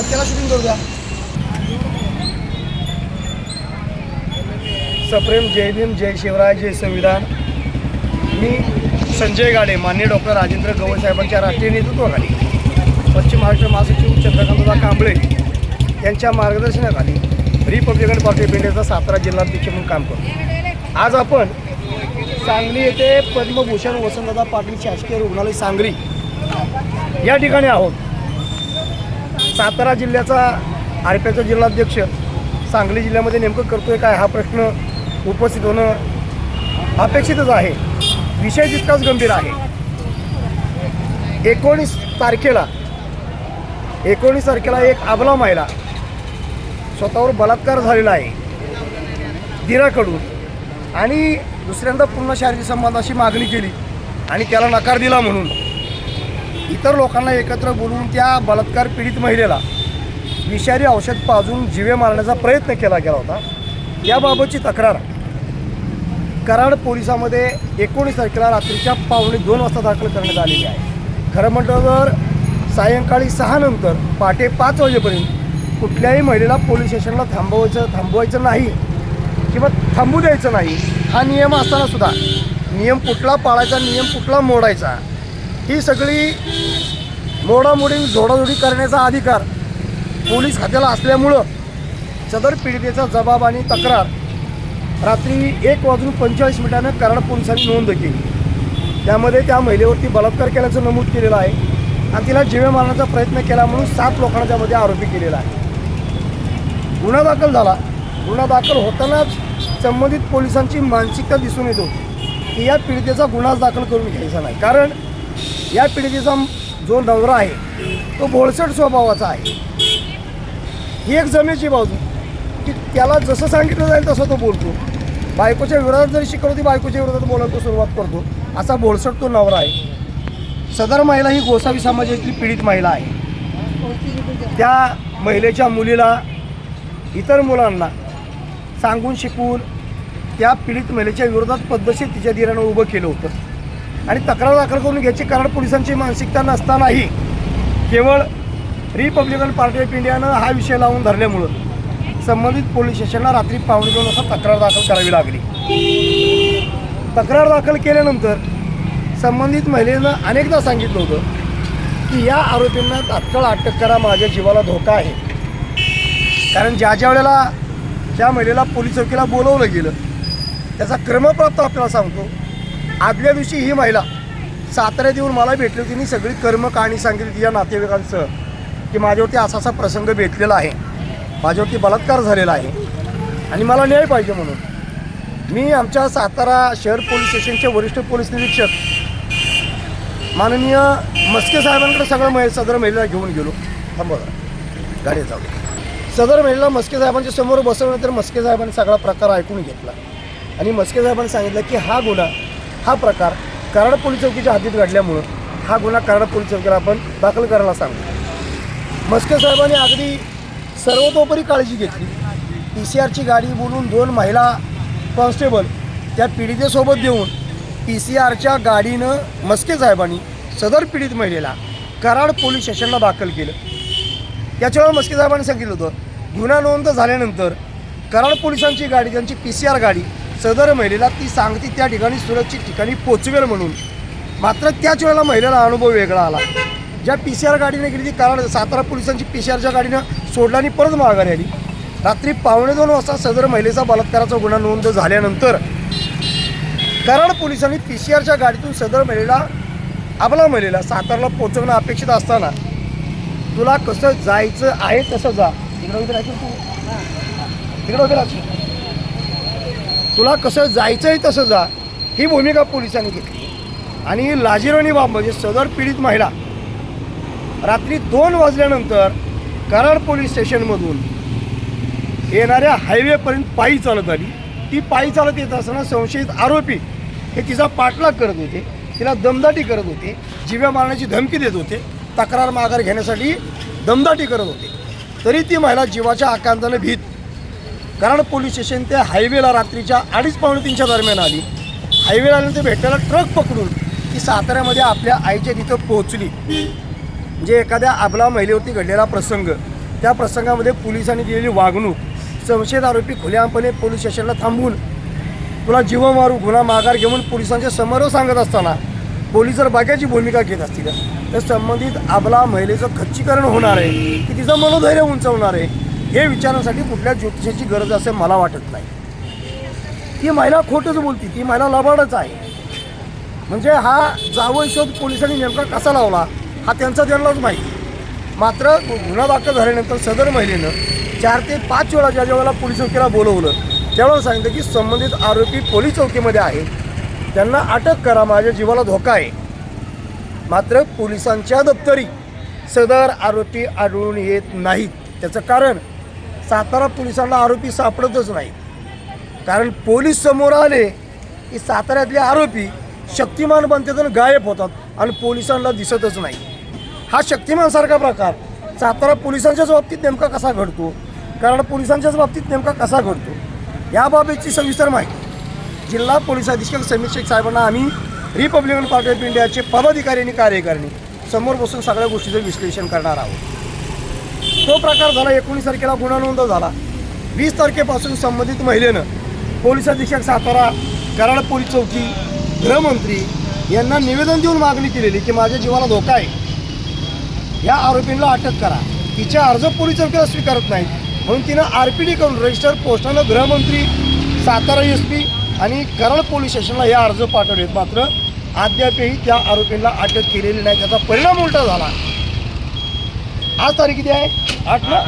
तर त्याला शूटिंग करू द्या. सप्रेम जय भीम जय शिवराय जय संविधान. मी संजय गाडे मान्य डॉक्टर राजेंद्र गवई साहेबांच्या राष्ट्रीय नेतृत्वाखाली पश्चिम महाराष्ट्र महासचिव चंद्रकांतदा कांबळे यांच्या मार्गदर्शनाखाली रिपब्लिकन पार्टी ऑफ इंडियाचा सातारा जिल्हाध्यक्ष म्हणून काम करतो. आज आपण सांगली येथे पद्मभूषण वसंतदादा पाटील शासकीय रुग्णालय सांगली या ठिकाणी आहोत. सातारा जिल्ह्याचा आर पी आयचा जिल्हाध्यक्ष सांगली जिल्ह्यामध्ये नेमकं करतोय काय हा प्रश्न उपस्थित होणं अपेक्षितच आहे. विषय तितकाच गंभीर आहे. एकोणीस तारखेला एकोणीस तारखेला एक आबला महिला स्वतःवर बलात्कार झालेला आहे. दिराकडून. आणि दुसऱ्यांदा पूर्ण शारीरिक संबंधाशी मागणी केली आणि त्याला नकार दिला म्हणून. इतर लोकांना एकत्र बोलवून त्या बलात्कार पीडित महिलेला विषारी औषध पाजून जिवे मारण्याचा प्रयत्न केला गेला होता. याबाबतची तक्रार कराड पोलिसामध्ये एकोणीस तारखेला रात्रीच्या पावणे दोन वाजता दाखल करण्यात आलेली आहे. खरं म्हटलं तर सायंकाळी सहानंतर पहाटे पाच वाजेपर्यंत कुठल्याही महिलेला पोलीस स्टेशनला थांबवायचं थांबवायचं नाही किंवा थांबू द्यायचं नाही हा नियम असताना सुद्धा नियम कुठला पाळायचा नियम कुठला मोडायचा ही सगळी मोडामोडी जोडाजोडी करण्याचा अधिकार पोलीस खात्याला असल्यामुळं सदर पीडितेचा जबाब आणि तक्रार रात्री एक वाजून पंचेचाळीस मिनिटानं कराड पोलिसांनी नोंद केली. त्यामध्ये त्या महिलेवरती बलात्कार केल्याचं नमूद केलेलं आहे आणि तिला जीवे मारण्याचा प्रयत्न केला म्हणून सात लोकांना त्यामध्ये आरोपी केलेला आहे. गुन्हा दाखल झाला. गुन्हा दाखल होतानाच संबंधित पोलिसांची मानसिकता दिसून येत होती की या पीडितेचा गुन्हाच दाखल करून घ्यायचा नाही. कारण या पिढीचा जो नवरा आहे तो भोळसट स्वभावाचा आहे. ही एक जमेची बाजू. की त्याला जसं सांगितलं जाईल तसं तो बोलतो. बायकोच्या विरोधात जरी शिकवती बायकोच्या विरोधात बोलायला तो सुरुवात करतो. असा भोळसट तो नवरा आहे. सदर महिला ही गोसावी समाजातली पीडित महिला आहे. त्या महिलेच्या मुलीला इतर मुलांना सांगून शिकवून त्या पीडित महिलेच्या विरोधात पद्धतशीर तिच्या धीरानं उभं केलं होतं. आणि तक्रार दाखल करून घ्यायची कारण पोलिसांची मानसिकता नसतानाही केवळ रिपब्लिकन पार्टी ऑफ इंडियानं हा विषय लावून धरल्यामुळं संबंधित पोलीस स्टेशनला रात्री पावणे दोन वाजता तक्रार दाखल करावी लागली. तक्रार दाखल केल्यानंतर संबंधित महिलेनं अनेकदा सांगितलं होतं की या आरोपींना तात्काळ अटक करा माझ्या जीवाला धोका आहे. कारण ज्या ज्या वेळेला त्या महिलेला पोलीस चौकीला बोलवलं गेलं त्याचा क्रमप्राप्त आपल्याला सांगतो आदल्या दिवशी ही महिला साताऱ्यात येऊन मला भेटली होती. मी सगळी कर्म कहाणी सांगितली तिच्या नातेवाईकांचं की माझ्यावरती असा असा प्रसंग भेटलेला आहे. माझ्यावरती बलात्कार झालेला आहे. आणि मला न्याय पाहिजे म्हणून. मी आमच्या सातारा शहर पोलीस स्टेशनचे वरिष्ठ पोलीस निरीक्षक माननीय मस्के साहेबांकडे सगळं महि सदर महिलेला घेऊन गेलो. थांबवा गाडी जाऊ. सदर महिलेला मस्के साहेबांच्या समोर बसवल्यानंतर मस्के साहेबांनी सगळा प्रकार ऐकून घेतला. आणि मस्के साहेबांनी सांगितलं की हा गुन्हा हा प्रकार कराड पोलीस चौकीच्या हद्दीत घडल्यामुळं हा गुन्हा कराड पोलीस चौकीला आपण दाखल करायला सांगू. मस्के साहेबांनी अगदी सर्वतोपरी काळजी घेतली. पी सी आरची गाडी बोलून दोन महिला कॉन्स्टेबल त्या पीडितेसोबत देऊन पी सी आरच्या गाडीनं मस्के साहेबांनी सदर पीडित महिलेला कराड पोलीस स्टेशनला दाखल केलं. त्याच्यावर मस्के साहेबांनी सांगितलं होतं गुन्हा नोंद झाल्यानंतर कराड पोलिसांची गाडी त्यांची पी सी आर गाडी सदर महिलेला ती सांगती त्या ठिकाणी सुरक्षित ठिकाणी पोचवेल म्हणून. मात्र त्याच वेळेला महिलेला अनुभव वेगळा आला. ज्या पी सी आर गाडीने गेली ती कारण सातारा पोलिसांची पी सी आरच्या गाडीनं सोडला आणि परत माघारी आली. रात्री पावणे दोन वाजता सदर महिलेचा बलात्काराचा गुन्हा नोंद झाल्यानंतर कराड पोलिसांनी पी सी आरच्या गाडीतून सदर महिलेला आपला महिलेला सातारला पोचवणं अपेक्षित असताना तुला कसं जायचं आहे तसं जा. तिकडे उभे राहशील तू राहशील तुला कसं जायचं आहे तसं जा. ही भूमिका पोलिसांनी घेतली. आणि लाजिरवाणी बाब म्हणजे सदर पीडित महिला. रात्री दोन वाजल्यानंतर कराड पोलीस स्टेशनमधून येणाऱ्या हायवेपर्यंत पायी चालत आली. ती पायी चालत येत असताना संशयित आरोपी हे तिचा पाठलाग करत होते. तिला दमदाटी करत होते. जिव्या मारण्याची धमकी देत होते. तक्रार माघार घेण्यासाठी दमदाटी करत होते. तरी ती महिला जीवाच्या आकांतानं भीत. कराड पोलीस स्टेशन ते हायवेला रात्रीच्या अडीच पावणे तीनच्या दरम्यान आली. हायवेला आल्यानंतर भेटायला ट्रक पकडून ती साताऱ्यामध्ये आपल्या आईच्या तिथं पोहोचली. म्हणजे एखाद्या आबला महिलेवरती घडलेला प्रसंग. त्या प्रसंगामध्ये पोलिसांनी दिलेली वागणूक संशयित आरोपी खुलेआमपणे पोलीस स्टेशनला थांबून तुला जीव मारू गुन्हा माघार घेऊन पोलिसांच्या समोर सांगत असताना पोलीस जर बाग्याची भूमिका घेत असतील तर संबंधित आबला महिलेचं खच्चीकरण होणार आहे की तिचं मनोधैर्य उंचवणार आहे? हे विचारण्यासाठी कुठल्या ज्योतिषाची गरज असेल मला वाटत नाही. ती महिला खोटंच बोलती ती महिला लबाडच आहे. म्हणजे हा जावळ शोध पोलिसांनी नेमका कसा लावला हा त्यांचा त्यांनाच माहिती. मात्र गुन्हा दाखल झाल्यानंतर सदर महिलेनं चार ते पाच वेळा ज्या ज्यावेळेला पोलीस चौकीला बोलवलं त्यावेळेला सांगितलं की संबंधित आरोपी पोलीस चौकीमध्ये आहेत त्यांना अटक करा माझ्या जीवाला धोका आहे. मात्र पोलिसांच्या दप्तरी सदर आरोपी आढळून येत नाहीत. त्याचं कारण सातारा पोलिसांना आरोपी सापडतच नाही. कारण पोलीस समोर आले की साताऱ्यातले आरोपी शक्तिमान बनतेतून गायब होतात आणि पोलिसांना दिसतच नाही. हा शक्तिमानसारखा प्रकार सातारा पोलिसांच्याच बाबतीत नेमका कसा घडतो? कारण पोलिसांच्याच बाबतीत नेमका कसा घडतो? याबाबतची सविस्तर माहिती जिल्हा पोलीस अधीक्षक समीर शेख साहेबांना आम्ही रिपब्लिकन पार्टी ऑफ इंडियाचे पदाधिकारी आणि कार्यकारिणी समोर बसून सगळ्या गोष्टीचं विश्लेषण करणार आहोत. तो प्रकार झाला एकोणीस तारखेला गुन्हा नोंद झाला. वीस तारखेपासून संबंधित महिलेनं पोलीस अधीक्षक सातारा कराड पोलीस चौकी गृहमंत्री यांना निवेदन देऊन मागणी केलेली की माझ्या जीवाला धोका आहे. या आरोपींना अटक करा. तिचे अर्ज पोलीस चौकीला स्वीकारत नाही म्हणून तिनं आर पी डी करून रजिस्टर पोस्टानं गृहमंत्री सातारा एस पी आणि कराड पोलीस स्टेशनला हे अर्ज पाठवलेत. मात्र अद्यापही त्या आरोपींना अटक केलेली नाही. त्याचा परिणाम उलटा झाला. आज तारीख किती आहे? आठ ना?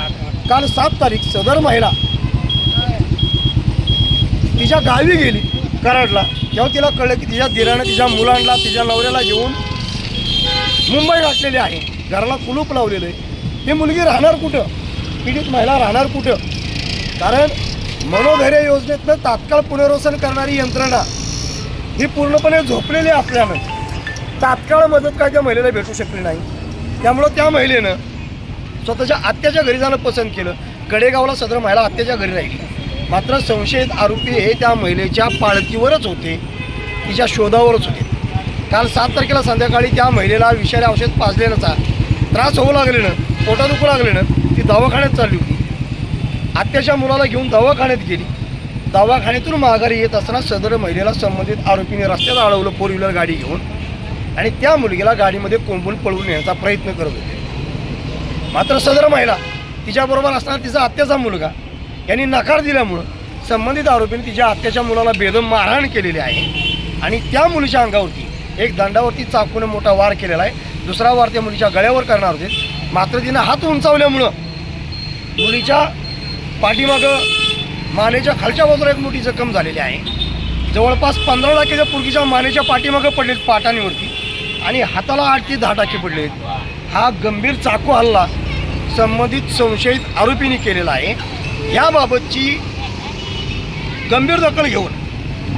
काल सात तारीख सदर महिला. तिच्या गावी गेली कराडला. तेव्हा तिला कळलं की तिच्या दिरानं तिच्या मुलांना तिच्या नवऱ्याला घेऊन मुंबई गाठलेली आहे. घराला कुलूप लावलेलं आहे. ही मुलगी राहणार कुठं? पीडित महिला राहणार कुठं? कारण मनोधैर्य योजनेतनं तात्काळ पुनर्वसन करणारी यंत्रणा ही पूर्णपणे झोपलेली असल्यानं तात्काळ मदत काय त्या महिलेला भेटू शकली नाही. त्यामुळं त्या महिलेनं स्वतःच्या आत्याच्या घरी जाणं पसंत केलं. कडेगावला सदर महिला आत्याच्या घरी राहिली. मात्र संशयित आरोपी हे त्या महिलेच्या पाळतीवरच होते. तिच्या शोधावरच होते. काल सात तारखेला संध्याकाळी त्या महिलेला विषारी औषध पाजलेल्याचा त्रास होऊ लागलेनं पोटा दुखू लागलेनं ती दवाखान्यात चालली होती. आत्याच्या मुलाला घेऊन दवाखान्यात गेली. दवाखान्यातून माघारी येत असताना सदर महिलेला संबंधित आरोपीने रस्त्यात अडवलं फोर व्हीलर गाडी घेऊन आणि त्या मुलगीला गाडीमध्ये कोंबून पळवून नेण्याचा प्रयत्न करत होते. मात्र सदर महिला तिच्याबरोबर असणारा तिचा आत्याचा मुलगा यांनी नकार दिल्यामुळं संबंधित आरोपीने तिच्या आत्याच्या मुलाला बेदम मारहाण केलेली आहे. आणि त्या मुलीच्या अंगावरती एक दंडावरती चाकूने मोठा वार केलेला आहे. दुसरा वार त्या मुलीच्या गळ्यावर करणार होते. मात्र तिनं हात उंचावल्यामुळं मुलीच्या पाठीमागं मानेच्या खालच्या बाजूला एक मोठी जखम झालेली आहे. जवळपास पंधरा लाखेच्या पुरगीच्या मानेच्या पाठीमागं पडलेत पाटांवरती आणि हाताला आठ ते दहा टाके पडले हा गंभीर चाकू हल्ला संबंधित संशयित आरोपींनी केलेला आहे. याबाबतची गंभीर दखल घेऊन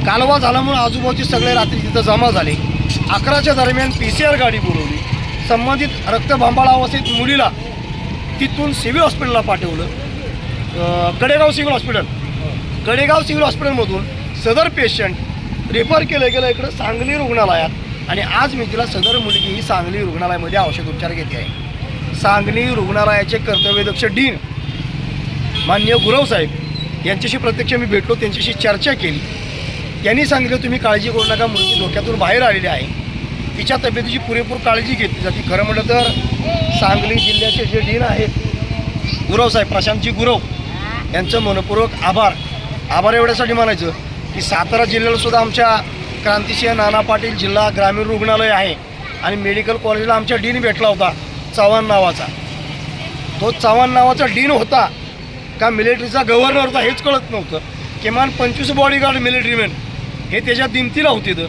कालवा झाल्यामुळे आजूबाजूचे सगळे रात्री तिथं जमा झाले. अकराच्या दरम्यान पी सी आर गाडी बोलवली संबंधित रक्तभांबाळा अवस्थेत मुलीला तिथून सिव्हिल हॉस्पिटलला पाठवलं. Kadegaon civil hospital. Kadegaon civil हॉस्पिटलमधून सदर पेशंट रेफर केलं गेलं इकडं सांगली रुग्णालयात. आणि आज मी तिला सदर मुलगी ही सांगली रुग्णालयामध्ये औषध उपचार घेते आहे. सांगली रुग्णालयाचे कर्तव्यदक्ष डीन मान्य गुरव साहेब यांच्याशी प्रत्यक्ष मी भेटलो त्यांच्याशी चर्चा केली. त्यांनी सांगितलं तुम्ही काळजी करू नका मुलगी धोक्यातून बाहेर आलेली आहे. तिच्या तब्येतीची पुरेपूर काळजी घेतली जाते. खरं म्हटलं तर सांगली जिल्ह्याचे जे डीन आहेत गुरव साहेब प्रशांतजी गुरव यांचं मनपूर्वक आभार. आभार एवढ्यासाठी म्हणायचं की सातारा जिल्ह्याला सुद्धा आमच्या क्रांतिसिंह नाना पाटील जिल्हा ग्रामीण रुग्णालय आहे आणि मेडिकल कॉलेजला आमच्या डीन भेटला होता. चव्हाण नावाचा. तो चव्हाण नावाचा डीन होता. का मिलिटरीचा गव्हर्नर होता हेच कळत नव्हतं. किमान पंचवीस बॉडीगार्ड मिलिटरीमॅन हे त्याच्या दिमतीला होते तर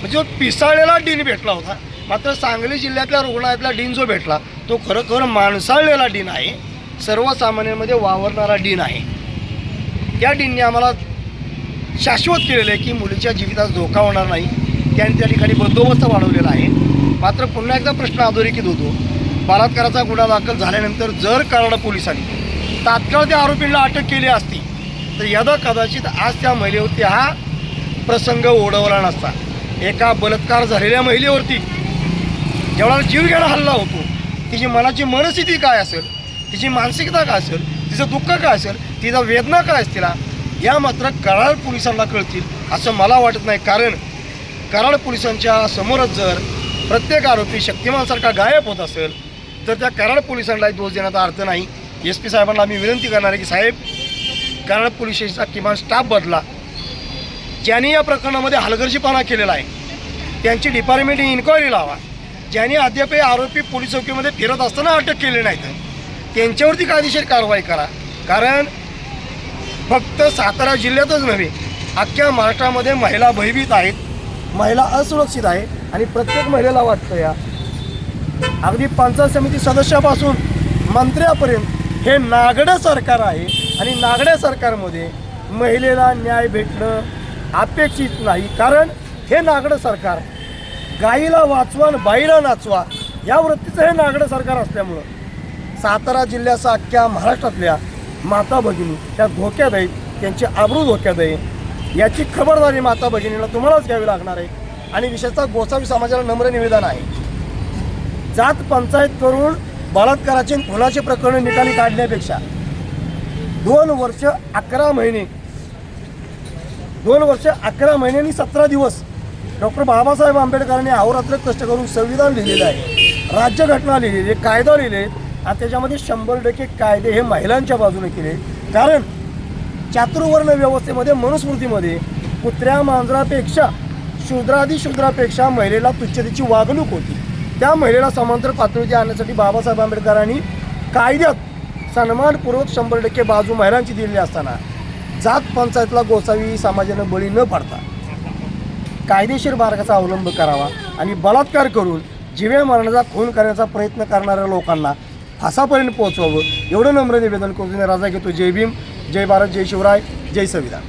म्हणजे तो पिसाळलेला डीन भेटला होता. मात्र सांगली जिल्ह्यातल्या रुग्णालयातला डीन जो भेटला तो खरोखर माणसाळलेला डीन आहे. सर्वसामान्यांमध्ये वावरणारा डीन आहे. त्या डीनने आम्हाला शाश्वत केलेलं आहे की मुलीच्या जीवितात धोका होणार नाही. त्याने त्या ठिकाणी बंदोबस्त वाढवलेला आहे. मात्र पुन्हा एकदा प्रश्न अधोरेखित होतो. बलात्काराचा गुन्हा दाखल झाल्यानंतर जर कराड पोलिसांनी तात्काळ त्या आरोपींना अटक केली असती तर यदा कदाचित आज त्या महिलेवरती हा प्रसंग ओढवला नसता. एका बलात्कार झालेल्या महिलेवरती जेवढा जीवघेणा हल्ला होतो तिची मनाची मनस्थिती काय असेल तिची मानसिकता काय असेल तिचं दुःख काय असेल तिचा वेदना काय असतील या मात्र कराड पोलिसांना कळतील असं मला वाटत नाही. कारण कराड पोलिसांच्या समोरच जर प्रत्येक आरोपी शक्तिमानसारखा गायब होत असेल तर त्या कराड पोलिसांना दोष देण्याचा अर्थ नाही. एस पी साहेबांना आम्ही विनंती करणार आहे की साहेब कराड पोलीस स्टेशनचा किमान स्टाफ बदला. ज्यांनी या प्रकरणामध्ये हलगर्जीपणा केलेला आहे त्यांची डिपार्टमेंट इन्क्वायरी लावा. ज्यांनी अद्यापही आरोपी पोलीस चौकीमध्ये फिरत असताना अटक केली नाहीत त्यांच्यावरती कायदेशीर कारवाई करा. कारण फक्त सातारा जिल्ह्यातच नव्हे अख्ख्या महाराष्ट्रामध्ये महिला भयभीत आहेत महिला असुरक्षित आहे आणि प्रत्येक महिलेला वाटतं या अगदी पंचायत समिती सदस्यापासून मंत्र्यापर्यंत हे नागडं सरकार आहे आणि नागड्या सरकारमध्ये महिलेला न्याय भेटणं अपेक्षित नाही. कारण हे नागडं सरकार गाईला वाचवा आणि बाईला नाचवा या वृत्तीचं हे नागडं सरकार असल्यामुळं सातारा जिल्ह्याचा अख्ख्या महाराष्ट्रातल्या माता भगिनी त्या धोक्यात आहेत त्यांची आबरू धोक्यात आहे याची खबरदारी माता भगिनीला तुम्हालाच घ्यावी लागणार आहे. आणि विशेषतः गोसावी समाजाला नम्र निवेदन आहे. जात पंचायत करून बलात्काराचे आणि खुनाचे प्रकरण निकाली काढण्यापेक्षा दोन वर्ष अकरा महिने दोन वर्ष अकरा महिने आणि सतरा दिवस डॉक्टर बाबासाहेब आंबेडकरांनी अहोरात्र कष्ट करून संविधान लिहिलेलं आहे. राज्यघटना लिहिलेली आहे कायदा लिहिले आणि त्याच्यामध्ये शंभर टक्के कायदे हे महिलांच्या बाजूने केले. कारण चातुर्वर्ण व्यवस्थेमध्ये मनुस्मृतीमध्ये कुत्र्या मांजरापेक्षा शूद्रादी शूद्रापेक्षा महिलेला तुच्छतेची वागणूक होती. त्या महिलेला समांतर पातळीवरती आणण्यासाठी बाबासाहेब आंबेडकरांनी कायद्यात सन्मानपूर्वक शंभर टक्के बाजू महिलांची दिलेली असताना जात पंचायतला गोसावी समाजानं बळी न पडता कायदेशीर मार्गाचा अवलंब करावा आणि बलात्कार करून जिवे मरणाचा खून करण्याचा प्रयत्न करणाऱ्या लोकांना फासापर्यंत पोहोचवावं एवढं नम्र निवेदन करून राजा घेतो. जय भीम जय भारत जय शिवराय जय संविधान.